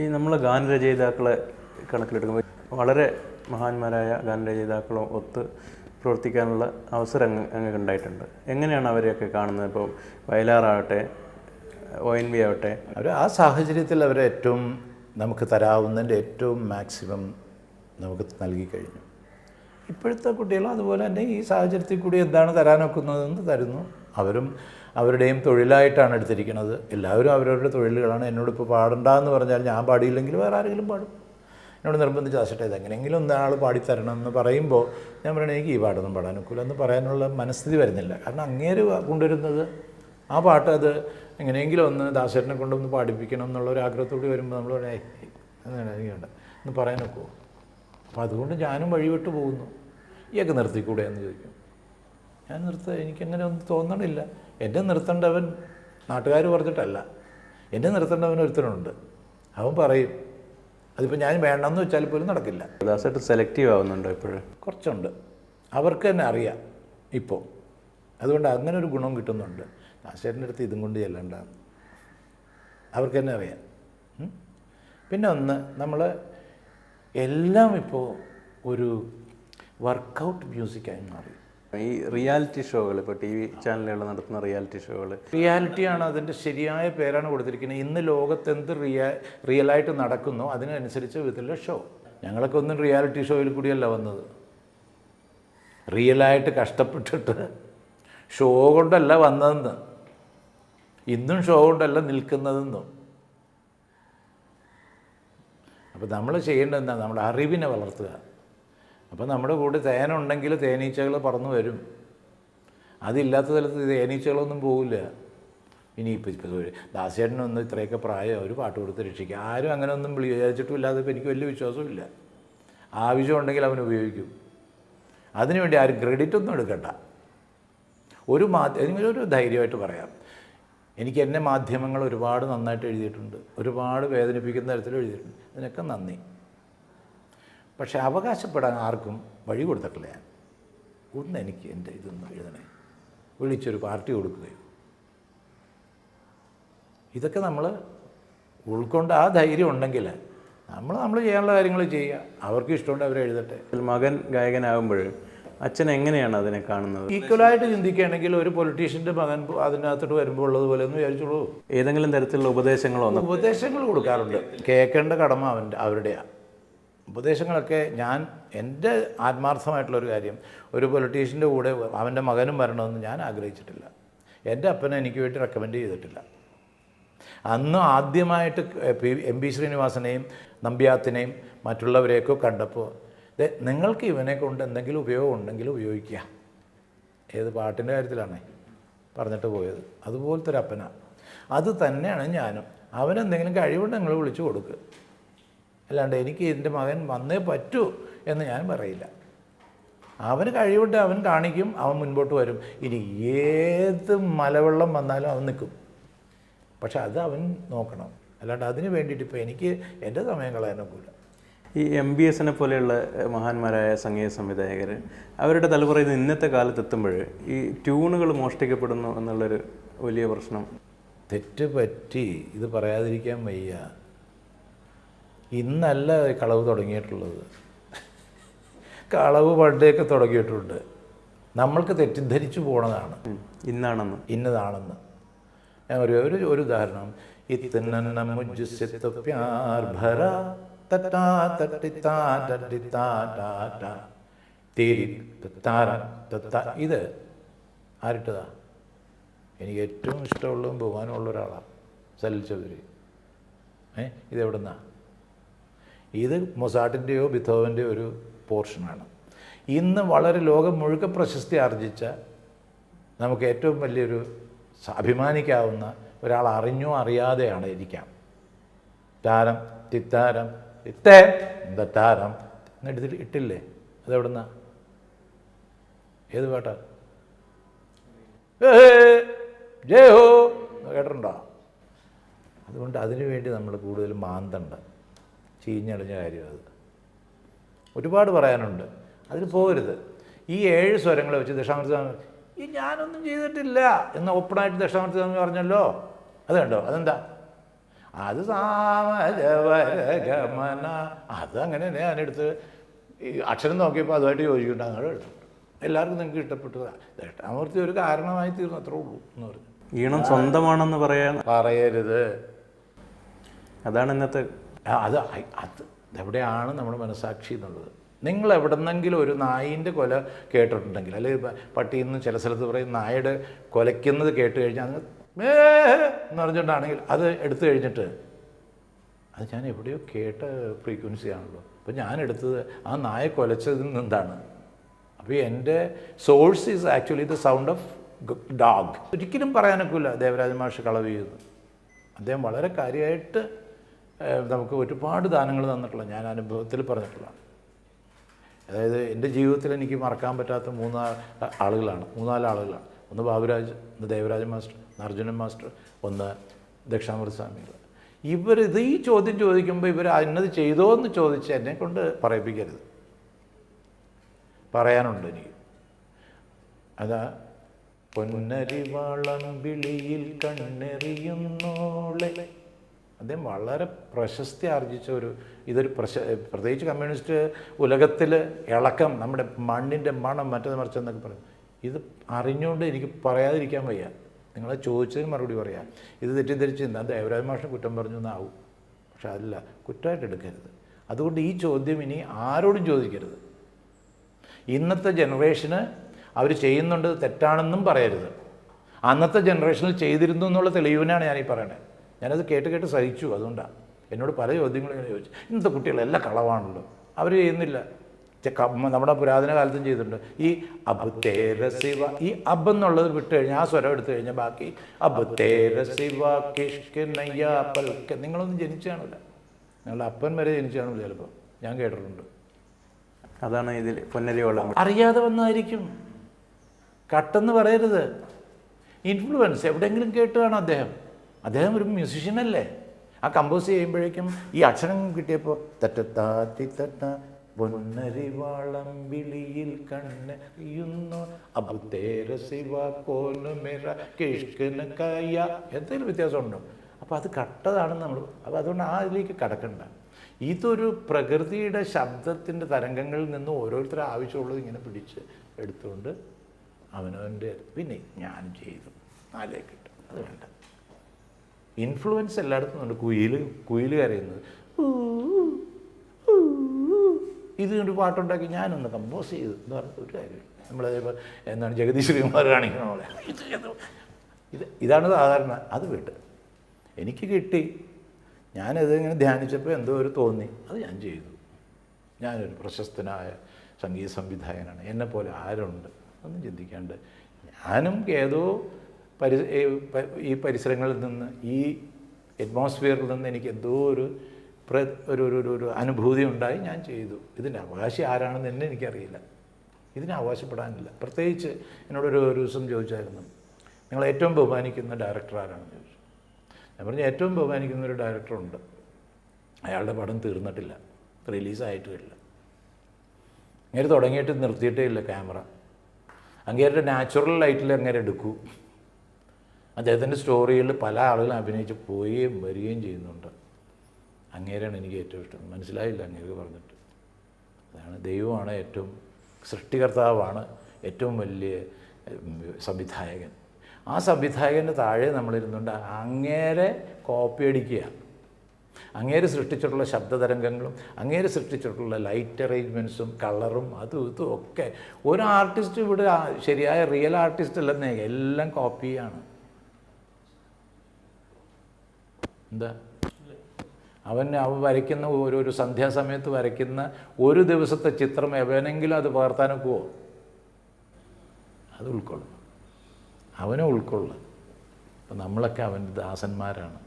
ഈ നമ്മൾ ഗാനരചയിതാക്കളെ കണക്കിലെടുക്കുമ്പോൾ വളരെ മഹാന്മാരായ ഗാനരചയിതാക്കളും ഒത്ത് പ്രവർത്തിക്കാനുള്ള അവസരം അങ്ങ് ഉണ്ടായിട്ടുണ്ട്. എങ്ങനെയാണ് അവരെയൊക്കെ കാണുന്നത്? ഇപ്പോൾ വയലാറാവട്ടെ ഒ എൻ വി ആവട്ടെ. അവർ ആ സാഹചര്യത്തിൽ അവരെ ഏറ്റവും നമുക്ക് തരാവുന്നതിന്റെ ഏറ്റവും മാക്സിമം നമുക്ക് നൽകി കഴിഞ്ഞു. ഇപ്പോഴത്തെ കുട്ടികളും അതുപോലെ തന്നെ ഈ സാഹചര്യത്തിൽ കൂടി എന്താണ് തരാനൊക്കുന്നതെന്ന് തരുന്നു. അവരും അവരുടെയും തൊഴിലായിട്ടാണ് എടുത്തിരിക്കുന്നത്. എല്ലാവരും അവരവരുടെ തൊഴിലുകളാണ്. എന്നോട് ഇപ്പോൾ പാടണ്ടെന്ന് പറഞ്ഞാൽ ഞാൻ പാടിയില്ലെങ്കിൽ വേറെ ആരെങ്കിലും പാടും. എന്നോട് നിർബന്ധിച്ച് ആശട്ടെ ഇത് എങ്ങനെയെങ്കിലും ഒന്നാൾ പാടിത്തരണം എന്ന് പറയുമ്പോൾ ഞാൻ പറയണേ എനിക്ക് ഈ പാട്ടൊന്നും പാടാൻ ഒക്കില്ല എന്ന് പറയാനുള്ള മനസ്ഥിതി വരുന്നില്ല. കാരണം അങ്ങേര് കൊണ്ടുവരുന്നത് ആ പാട്ട് അത് എങ്ങനെയെങ്കിലും ഒന്ന് ദാസേട്ടനെ കൊണ്ടൊന്ന് പാടിപ്പിക്കണം എന്നുള്ള ഒരു ആഗ്രഹത്തോടെ വരുമ്പോൾ നമ്മൾ പറയാം വേണ്ട. എന്ന് പറയാൻ ഒക്കുമോ അപ്പോൾ അതുകൊണ്ട് ഞാനും വഴിവിട്ട് പോകുന്നു. ഇയൊക്കെ നിർത്തിക്കൂടെ എന്ന് ചോദിക്കും. ഞാൻ നിർത്ത എനിക്കങ്ങനെ ഒന്നും തോന്നണില്ല. എന്നെ നിർത്തേണ്ടവൻ നാട്ടുകാർ പറഞ്ഞിട്ടല്ല. എന്നെ നിർത്തേണ്ടവൻ ഒരുത്തനുണ്ട്. അവൻ പറയും അതിപ്പോൾ ഞാൻ വേണമെന്ന് വെച്ചാൽ പോലും നടക്കില്ല. ദാസായിട്ട് സെലക്റ്റീവ് ആവുന്നുണ്ടോ ഇപ്പോഴും? കുറച്ചുണ്ട്. അവർക്ക് തന്നെ അറിയാം ഇപ്പോൾ അതുകൊണ്ട് അങ്ങനെ ഒരു ഗുണം കിട്ടുന്നുണ്ട്. ദാസേട്ടന്റെ അടുത്ത് ഇതും കൊണ്ട് ചെല്ലണ്ട അവർക്ക് തന്നെ അറിയാം. പിന്നെ ഒന്ന് നമ്മൾ എല്ലാം ഇപ്പോൾ ഒരു വർക്കൗട്ട് മ്യൂസിക്കായി മാറി. ഈ റിയാലിറ്റി ഷോകൾ ഇപ്പോൾ ടി വി ചാനലുകൾ നടത്തുന്ന റിയാലിറ്റി ഷോകൾ. റിയാലിറ്റിയാണ് അതിന്റെ ശരിയായ പേരാണ് കൊടുത്തിരിക്കുന്നത്. ഇന്ന് ലോകത്ത് എന്ത് റിയാ റിയലായിട്ട് നടക്കുന്നു അതിനനുസരിച്ച് വിധത്തിലുള്ള ഷോ. ഞങ്ങളൊക്കെ ഒന്നും റിയാലിറ്റി ഷോയിൽ കൂടിയല്ല വന്നത്. റിയലായിട്ട് കഷ്ടപ്പെട്ടിട്ട് ഷോ കൊണ്ടല്ല വന്നതെന്ന്. ഇന്നും ഷോ കൊണ്ടല്ല നിൽക്കുന്നതെന്നും. അപ്പോൾ നമ്മൾ ചെയ്യേണ്ടത് എന്താ? നമ്മുടെ അറിവിനെ വളർത്തുക. അപ്പോൾ നമ്മുടെ കൂടെ തേനുണ്ടെങ്കിൽ തേനീച്ചകൾ പറന്നു വരും. അതില്ലാത്ത സ്ഥലത്ത് തേനീച്ചകളൊന്നും പോകില്ല ഇനി ഇപ്പോൾ ദാസേട്ടനൊന്നും ഇത്രയൊക്കെ പ്രായം ഒരു പാട്ട് കൊടുത്ത് രക്ഷിക്കുക ആരും അങ്ങനെ ഒന്നും വിചാരിച്ചിട്ടും ഇല്ലാതെ ഇപ്പോൾ എനിക്ക് വലിയ വിശ്വാസമില്ല ആവശ്യമുണ്ടെങ്കിൽ അവൻ ഉപയോഗിക്കും. അതിനുവേണ്ടി ആരും ക്രെഡിറ്റ് ഒന്നും എടുക്കണ്ട. ഒരു മാധ്യമ ഒരു ധൈര്യമായിട്ട് പറയാം. എനിക്ക് എന്നെ മാധ്യമങ്ങൾ ഒരുപാട് നന്നായിട്ട് എഴുതിയിട്ടുണ്ട്. ഒരുപാട് വേദനിപ്പിക്കുന്ന തരത്തിൽ എഴുതിയിട്ടുണ്ട്. അതിനൊക്കെ നന്ദി. പക്ഷേ അവകാശപ്പെടാൻ ആർക്കും വഴി കൊടുത്തിട്ടില്ല ഞാൻ. ഒന്ന് എനിക്ക് എന്റെ ഇതൊന്ന് എഴുതണേ. വിളിച്ചൊരു പാർട്ടി കൊടുക്കുകയോ. ഇതൊക്കെ നമ്മൾ ഉൾക്കൊണ്ട് ആ ധൈര്യം ഉണ്ടെങ്കിൽ നമ്മൾ നമ്മൾ ചെയ്യാനുള്ള കാര്യങ്ങൾ ചെയ്യുക. അവർക്ക് ഇഷ്ടമുണ്ട് അവർ എഴുതട്ടെ. മകൻ ഗായകനാകുമ്പോൾ അച്ഛൻ എങ്ങനെയാണ് അതിനെ കാണുന്നത്? ഈക്വലായിട്ട് ചിന്തിക്കുകയാണെങ്കിൽ ഒരു പൊളിറ്റീഷ്യന്റെ മകൻ അതിനകത്തോട്ട് വരുമ്പോൾ ഉള്ളതുപോലെ ഒന്ന് വിചാരിച്ചോളൂ. ഏതെങ്കിലും തരത്തിലുള്ള ഉപദേശങ്ങളോ ഉപദേശങ്ങൾ കൊടുക്കാറുണ്ട്. കേൾക്കേണ്ട കടമ അവന്റെ അവരുടെയാണ് ഉപദേശങ്ങളൊക്കെ ഞാൻ എന്റെ ആത്മാർത്ഥമായിട്ടുള്ളൊരു കാര്യം ഒരു പൊളിറ്റീഷ്യന്റെ കൂടെ അവന്റെ മകനും വരണമെന്ന് ഞാൻ ആഗ്രഹിച്ചിട്ടില്ല. എന്റെ അപ്പനെ എനിക്ക് വേണ്ടി റെക്കമെൻഡ് ചെയ്തിട്ടില്ല. അന്ന് ആദ്യമായിട്ട് പി എം പി ശ്രീനിവാസനെയും നമ്പ്യാത്തിനെയും മറ്റുള്ളവരെയൊക്കെ കണ്ടപ്പോൾ നിങ്ങൾക്ക് ഇവനെ കൊണ്ട് എന്തെങ്കിലും ഉപയോഗം ഉണ്ടെങ്കിൽ ഉപയോഗിക്കുക. ഏത് പാട്ടിന്റെ കാര്യത്തിലാണ് പറഞ്ഞിട്ട് പോയത്. അതുപോലത്തെ ഒരു അപ്പന. അത് തന്നെയാണ് ഞാനും. അവനെന്തെങ്കിലും കഴിവുണ്ട് നിങ്ങൾ വിളിച്ചു കൊടുക്കുക അല്ലാണ്ട് എനിക്ക് എന്റെ മകൻ വന്നേ പറ്റൂ എന്ന് ഞാൻ പറയില്ല. അവന് കഴിവിട്ട് അവൻ കാണിക്കും അവൻ മുൻപോട്ട് വരും. ഇനി ഏത് മലവെള്ളം വന്നാലും അവൻ നിൽക്കും. പക്ഷെ അത് അവൻ നോക്കണം. അല്ലാണ്ട് അതിന് വേണ്ടിയിട്ട് ഇപ്പോൾ എനിക്ക് എന്റെ സമയം കളയാനൊക്കില്ല. ഈ എം ബി എസിനെ പോലെയുള്ള മഹാന്മാരായ സംഗീത സംവിധായകർ അവരുടെ തലമുറ ഇത് ഇന്നത്തെ കാലത്ത് എത്തുമ്പോൾ ഈ ട്യൂണുകൾ മോഷ്ടിക്കപ്പെടുന്നു എന്നുള്ളൊരു വലിയ പ്രശ്നം. തെറ്റ് പറ്റി ഇത് പറയാതിരിക്കാൻ വയ്യ. ഇന്നല്ല കളവ് തുടങ്ങിയിട്ടുള്ളത്. കളവ് പണ്ടേക്ക് തുടങ്ങിയിട്ടുണ്ട്. നമ്മൾക്ക് തെറ്റിദ്ധരിച്ചു പോണതാണ്. ഇന്നാണെന്ന്. ഇന്നതാണെന്ന്. ഞാൻ ഒരു ഒരു ഒരു ഉദാഹരണം. ഇത് ആരിട്ടതാ? എനിക്ക് ഏറ്റവും ഇഷ്ടമുള്ളതും ബഹുമാനമുള്ള ഒരാളാണ് സലിൽ ചൗധരി. ഏ? ഇതെവിടുന്നാണ് ഇത് മൊസാട്ടിന്റെയോ ബിഥോവന്റെയോ ഒരു പോർഷനാണ്. ഇന്ന് വളരെ ലോകം മുഴുക്ക പ്രശസ്തി ആർജിച്ച നമുക്ക് ഏറ്റവും വലിയൊരു അഭിമാനിക്കാവുന്ന ഒരാൾ അറിഞ്ഞോ അറിയാതെയാണ് ഇരിക്കാം താരം തിത്താരം തിത്തേ താരം. എന്നെടുത്തിട്ട് ഇട്ടില്ലേ? അതെവിടുന്ന? ഏത് പാട്ടാ? ജയ ഹോ കേട്ടിട്ടുണ്ടോ? അതുകൊണ്ട് അതിനു വേണ്ടി നമ്മൾ കൂടുതൽ മാന്തണ്ട. ചീഞ്ഞളിഞ്ഞ കാര്യം അത് ഒരുപാട് പറയാനുണ്ട്. അതിന് പോകരുത്. ഈ ഏഴ് സ്വരങ്ങളെ വെച്ച് ദശാമൃത സ്വാമി ഈ ഞാനൊന്നും ചെയ്തിട്ടില്ല എന്ന് ഓപ്പണായിട്ട് ദശാമൃത സ്വാമി പറഞ്ഞല്ലോ. അത് കണ്ടോ? അതെന്താ? അത് സാമന അതങ്ങനെ ഞാനെടുത്ത് ഈ അക്ഷരം നോക്കിയപ്പോൾ അതുമായിട്ട് യോജിക്കുന്നുണ്ട് അങ്ങനെ എടുത്തു. എല്ലാവർക്കും നിങ്ങൾക്ക് ഇഷ്ടപ്പെട്ടു ദക്ഷിണാമൂർത്തി ഒരു കാരണമായി തീർന്നു അത്രേ ഉള്ളൂ എന്ന് പറഞ്ഞു. ഈണം സ്വന്തമാണെന്ന് പറയാൻ പറയരുത്. അതാണ് ഇന്നത്തെ അത് അത് എവിടെയാണ് നമ്മുടെ മനസാക്ഷി എന്നുള്ളത്? നിങ്ങൾ എവിടെന്നെങ്കിലും ഒരു നായിന്റെ കൊല കേട്ടിട്ടുണ്ടെങ്കിൽ അല്ലെങ്കിൽ പട്ടിയിൽ നിന്ന് ചില സ്ഥലത്ത് പറയും നായയുടെ കൊലയ്ക്കുന്നത് കേട്ട് കഴിഞ്ഞാൽ അത് മേ എന്ന് പറഞ്ഞുകൊണ്ടാണെങ്കിൽ അത് എടുത്തു കഴിഞ്ഞിട്ട് അത് ഞാൻ എവിടെയോ കേട്ട ഫ്രീക്വൻസി ആണല്ലോ. അപ്പോൾ ഞാൻ എടുത്തത് ആ നായ കൊലച്ചതിൽ നിന്നാണ്. അപ്പോൾ എന്റെ source is actually the sound of dog ഒരിക്കലും പറയാനൊക്കില്ല ദേവരാജ മാഷ് കളവ് ചെയ്തു അദ്ദേഹം വളരെ കാര്യമായിട്ട് നമുക്ക് ഒരുപാട് ദാനങ്ങൾ തന്നിട്ടുള്ള ഞാൻ അനുഭവത്തിൽ പറഞ്ഞിട്ടുള്ള. അതായത് എന്റെ ജീവിതത്തിൽ എനിക്ക് മറക്കാൻ പറ്റാത്ത മൂന്നാ ആളുകളാണ് മൂന്നാൽ ആളുകളാണ് ഒന്ന് ബാബുരാജ് ഒന്ന് ദേവരാജ മാസ്റ്റർ ഒന്ന് അർജുനൻ മാസ്റ്റർ ഒന്ന് ദക്ഷിണാമൃത സ്വാമികൾ. ഇവർ ഇത് ഈ ചോദ്യം ചോദിക്കുമ്പോൾ ഇവർ അന്നത് ചെയ്തോ എന്ന് ചോദിച്ച് എന്നെ കൊണ്ട് പറയിപ്പിക്കരുത്. പറയാനുണ്ട് എനിക്ക് അതാ പൊന്നരിവാളം വിളിയിൽ കണ്ണെറിയുന്നോളെ. അദ്ദേഹം വളരെ പ്രശസ്തി ആർജിച്ച ഒരു ഇതൊരു പ്രശ പ്രത്യേകിച്ച് കമ്മ്യൂണിസ്റ്റ് ഉലകത്തിൽ ഇളക്കം നമ്മുടെ മണ്ണിന്റെ മണം മറ്റത് മറിച്ചെന്നൊക്കെ പറയും. ഇത് അറിഞ്ഞുകൊണ്ട് എനിക്ക് പറയാതിരിക്കാൻ വയ്യ. നിങ്ങളെ ചോദിച്ചതിന് മറുപടി പറയാം. ഇത് തെറ്റിദ്ധരിച്ച് എന്താ ദേവരാജ മാഷിനെ കുറ്റം പറഞ്ഞു എന്നാവും. പക്ഷെ അതല്ല കുറ്റമായിട്ട് എടുക്കരുത്. അതുകൊണ്ട് ഈ ചോദ്യം ഇനി ആരോടും ചോദിക്കരുത്. ഇന്നത്തെ ജനറേഷന് അവർ ചെയ്യുന്നുണ്ട് തെറ്റാണെന്നും പറയരുത്. അന്നത്തെ ജനറേഷനിൽ ചെയ്തിരുന്നു എന്നുള്ള തെളിവിനാണ് ഞാനീ പറയണത് ഞാനത് കേട്ട് കേട്ട് സഹിച്ചു. അതുകൊണ്ടാണ് എന്നോട് പല ചോദ്യങ്ങളും ഇങ്ങനെ ചോദിച്ചു. ഇന്നത്തെ കുട്ടികളെല്ലാം കളവാണല്ലോ. അവർ ചെയ്യുന്നില്ല. നമ്മുടെ പുരാതന കാലത്തും ചെയ്തിട്ടുണ്ട്. ഈ അബ് തേര ശിവ ഈ അബ് എന്നുള്ളത് വിട്ട് കഴിഞ്ഞാൽ ആ സ്വരം എടുത്തു കഴിഞ്ഞാൽ ബാക്കി. അബ് തേര ശിവ കിഷ്ക് നയ്യ പൽക്ക്. നിങ്ങളൊന്നും ജനിച്ചു കാണില്ല നിങ്ങളുടെ അപ്പൻ വരെ ജനിച്ചു കാണില്ല ചിലപ്പോൾ ഞാൻ കേട്ടിട്ടുണ്ട്. അതാണ് ഇതിൽ പൊന്നരിയോളം. അറിയാതെ വന്നതായിരിക്കും കട്ടെന്ന് പറയരുത്. ഇൻഫ്ലുവൻസ് എവിടെയെങ്കിലും കേട്ടതാണ് അദ്ദേഹം. അദ്ദേഹം ഒരു മ്യൂസിഷ്യനല്ലേ ആ കമ്പോസ് ചെയ്യുമ്പോഴേക്കും ഈ അക്ഷരം കിട്ടിയപ്പോൾ തറ്റത്താത്തി തട്ട പൊന്നരിവാളം വിളിയിൽ കണ്ണറിയുന്നു അബുത്തേര ശിവ കോനുമെറ കിഷ്കന് കയ്യ. എന്തെങ്കിലും വ്യത്യാസമുണ്ടോ? അപ്പോൾ അത് കട്ടതാണെന്ന് നമ്മൾ അപ്പോൾ അതുകൊണ്ട് ആ അതിലേക്ക് കടക്കണ്ട. ഇതൊരു പ്രകൃതിയുടെ ശബ്ദത്തിന്റെ തരംഗങ്ങളിൽ നിന്ന് ഓരോരുത്തരും ആവശ്യമുള്ളത് ഇങ്ങനെ പിടിച്ച് എടുത്തുകൊണ്ട് അവനവന്റെ പിന്നെ ഞാൻ ചെയ്തു. നാലേ കിട്ടും. അത് വേണ്ട. ഇൻഫ്ലുവൻസ് എല്ലായിടത്തും ഉണ്ട്. കുയിൽ കുയിൽ കരയുന്നത്. ഇത് ഒരു പാട്ടുണ്ടാക്കി ഞാനൊന്ന് കമ്പോസ് ചെയ്തു എന്ന് പറഞ്ഞ ഒരു കാര്യം നമ്മളതേപോലെ എന്താണ് ജഗദീഷ് ശ്രീകുമാർ കാണിക്കണ പോലെ. ഇത് ഇതാണ് സാധാരണ. അത് വിട്ട്. എനിക്ക് കിട്ടി. ഞാനത് ഇങ്ങനെ ധ്യാനിച്ചപ്പോൾ എന്തോ ഒരു തോന്നി. അത് ഞാൻ ചെയ്തു. ഞാനൊരു പ്രശസ്തനായ സംഗീത സംവിധായകനാണ്. എന്നെപ്പോലെ ആരുണ്ട്? ഒന്നും ചിന്തിക്കാണ്ട്. ഞാനും ഏതോ പരി ഈ പരിസരങ്ങളിൽ നിന്ന് ഈ അറ്റ്മോസ്ഫിയറിൽ നിന്ന് എനിക്ക് എന്തോ ഒരു ഒരു ഒരു ഒരു- അനുഭൂതി ഉണ്ടായി ഞാൻ ചെയ്തു. ഇതിന്റെ അവകാശി ആരാണെന്ന് എന്നെ എനിക്കറിയില്ല. ഇതിനെ അവകാശപ്പെടാനില്ല. പ്രത്യേകിച്ച് എന്നോടൊരു ഒരു ദിവസം ചോദിച്ചായിരുന്നു നിങ്ങൾ ഏറ്റവും ബഹുമാനിക്കുന്ന ഡയറക്ടർ ആരാണെന്ന് ചോദിച്ചു. ഞാൻ പറഞ്ഞു ഏറ്റവും ബഹുമാനിക്കുന്ന ഒരു ഡയറക്ടറുണ്ട് അയാളുടെ പടം തീർന്നിട്ടില്ല. റിലീസായിട്ടുമില്ല. അങ്ങനെ തുടങ്ങിയിട്ട് നിർത്തിയിട്ടേ ഇല്ല ക്യാമറ. അങ്ങേരുടെ നാച്ചുറൽ ലൈറ്റിൽ അങ്ങനെ എടുക്കൂ. അദ്ദേഹത്തിന്റെ സ്റ്റോറിയിൽ പല ആളുകളും അഭിനയിച്ച് പോവുകയും വരികയും ചെയ്യുന്നുണ്ട്. അങ്ങേരാണ് എനിക്ക് ഏറ്റവും ഇഷ്ടം. മനസ്സിലായില്ല അങ്ങേർക്ക് പറഞ്ഞിട്ട്. അതാണ് ദൈവമാണ് ഏറ്റവും സൃഷ്ടികർത്താവാണ് ഏറ്റവും വലിയ സംവിധായകൻ. ആ സംവിധായകന്റെ താഴെ നമ്മളിരുന്നുണ്ട് അങ്ങേരെ കോപ്പി അടിക്കുക. അങ്ങേര് സൃഷ്ടിച്ചിട്ടുള്ള ശബ്ദതരംഗങ്ങളും അങ്ങേര് സൃഷ്ടിച്ചിട്ടുള്ള ലൈറ്റ് അറേഞ്ച്മെന്റ്സും കളറും അതും ഇതും ഒക്കെ ഒരു ആർട്ടിസ്റ്റ് ഇവിടെ ശരിയായ റിയൽ ആർട്ടിസ്റ്റ് അല്ലെന്നേ എല്ലാം കോപ്പിയാണ് എന്താ? അവൻ അവ വരയ്ക്കുന്ന ഒരു ഒരു സന്ധ്യാസമയത്ത് വരയ്ക്കുന്ന ഒരു ദിവസത്തെ ചിത്രം എവനെങ്കിലും അത് പകർത്താനൊക്കുവോ? അത് ഉൾക്കൊള്ളും. അവനെ ഉൾക്കൊള്ളും. അപ്പം നമ്മളൊക്കെ അവന്റെ ദാസന്മാരാണ്.